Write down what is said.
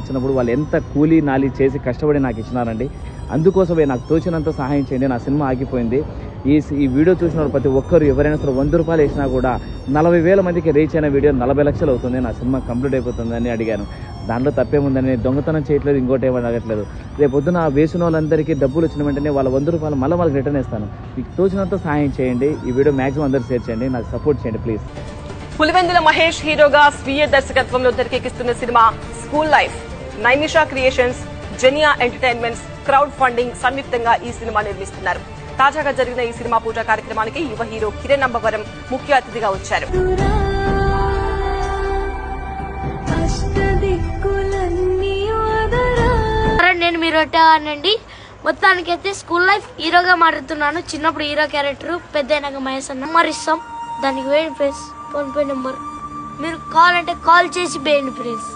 ఇచ్చినప్పుడు వాళ్ళు ఎంత కూలీ నాలి చేసి కష్టపడి నాకు ఇచ్చినారండి. అందుకోసమే నాకు తోచినంత సహాయం చేయండి నా సినిమా ఆగిపోయింది. ఈ ఈ వీడియో చూసిన ప్రతి ఒక్కరు ఎవరైనా సరే వంద రూపాయలు వేసినా కూడా నలభై వేల మందికి రీచ్ అయిన వీడియో నలభై లక్షలు అవుతుంది నా సినిమా కంప్లీట్ అయిపోతుందని అడిగాను. దాంట్లో తప్పేముందని దొంగతనం చేయట్లేదు ఇంకోటి ఏమని అడగట్లేదు. రేపు పొద్దున ఆ వేసిన వాళ్ళందరికీ డబ్బులు వచ్చిన వెంటనే వాళ్ళ వంద రూపాయలు మళ్ళీ వాళ్ళకి రిటర్న్ ఇస్తాను. మీకు తోచినంత సహాయం చేయండి ఈ వీడియో మ్యాక్సిమం అందరూ షేర్ చేయండి నాకు సపోర్ట్ చేయండి ప్లీజ్. పులివెందుల మహేష్ హీరోగా స్వీయ దర్శకత్వంలో తెరకెక్కిస్తున్న cinema school life. Naimisha creations Xenia entertainments crowd funding సంయుక్తంగా ఈ సినిమా నిర్మిస్తున్నారు. తాజాగా జరిగిన ఈ సినిమా పూజ కార్యక్రమానికి యువ హీరో కిరణ్ అంబవరం ముఖ్య అతిథిగా వచ్చారు. నేను మీరు అనండి మొత్తానికి అయితే స్కూల్ లైఫ్ హీరోగా మారుతున్నాను. చిన్నప్పుడు హీరో క్యారెక్టర్ పెద్ద మహేష్ అన్న. మరిస్తాం దానికి వేయండి ఫ్రెండ్స్. PhonePe number. మీరు కాల్ అంటే కాల్ చేసి వేయండి ఫ్రెండ్స్.